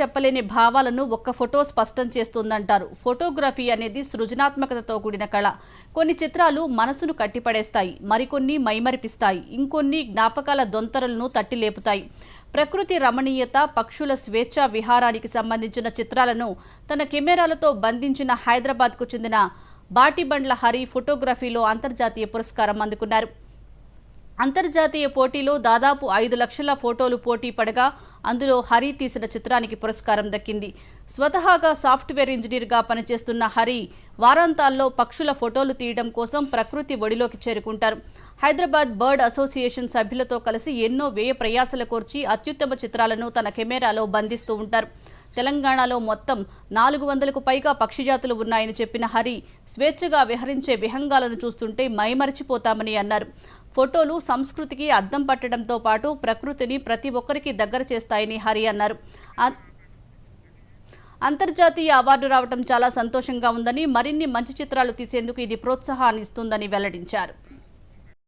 చెప్పలేని భావాలను ఒక్క ఫోటో స్పష్టం చేస్తుందంటారు. ఫోటోగ్రఫీ అనేది సృజనాత్మకతతో కూడిన కళ. కొన్ని చిత్రాలు మనసును కట్టిపడేస్తాయి మరికొన్ని మైమరిపిస్తాయి ఇంకొన్ని జ్ఞాపకాల దొంతరలను తట్టిలేపుతాయి. ప్రకృతి రమణీయత పక్షుల స్వేచ్ఛా విహారానికి సంబంధించిన చిత్రాలను తన కెమెరాలతో బంధించిన హైదరాబాద్కు చెందిన బాటిబండ్ల హరి ఫోటోగ్రఫీలో అంతర్జాతీయ పురస్కారం అందుకున్నారు. అంతర్జాతీయ పోటీలో దాదాపు ఐదు లక్షల ఫోటోలు పోటీ పడగా అందులో హరి తీసిన చిత్రానికి పురస్కారం దక్కింది. స్వతహాగా సాఫ్ట్వేర్ ఇంజనీర్గా పనిచేస్తున్న హరి వారాంతాల్లో పక్షుల ఫోటోలు తీయడం కోసం ప్రకృతి ఒడిలోకి చేరుకుంటారు. హైదరాబాద్ బర్డ్ అసోసియేషన్ సభ్యులతో కలిసి ఎన్నో వ్యయ ప్రయాసల కోర్చి అత్యుత్తమ చిత్రాలను తన కెమెరాలో బంధిస్తూ ఉంటారు. తెలంగాణలో మొత్తం నాలుగు వందలకు పైగా పక్షిజాతులు ఉన్నాయని చెప్పిన హరి స్వేచ్ఛగా విహరించే విహంగాలను చూస్తుంటే మైమరిచిపోతామని అన్నారు. ఫోటోలు సంస్కృతికి అద్దం పట్టడంతో పాటు ప్రకృతిని ప్రతి ఒక్కరికి దగ్గర చేస్తాయని హరి అన్నారు. అంతర్జాతీయ అవార్డు రావడం చాలా సంతోషంగా ఉందని మరిన్ని మంచి చిత్రాలు తీసేందుకు ఇది ప్రోత్సాహాన్ని ఇస్తుందని వెల్లడించారు.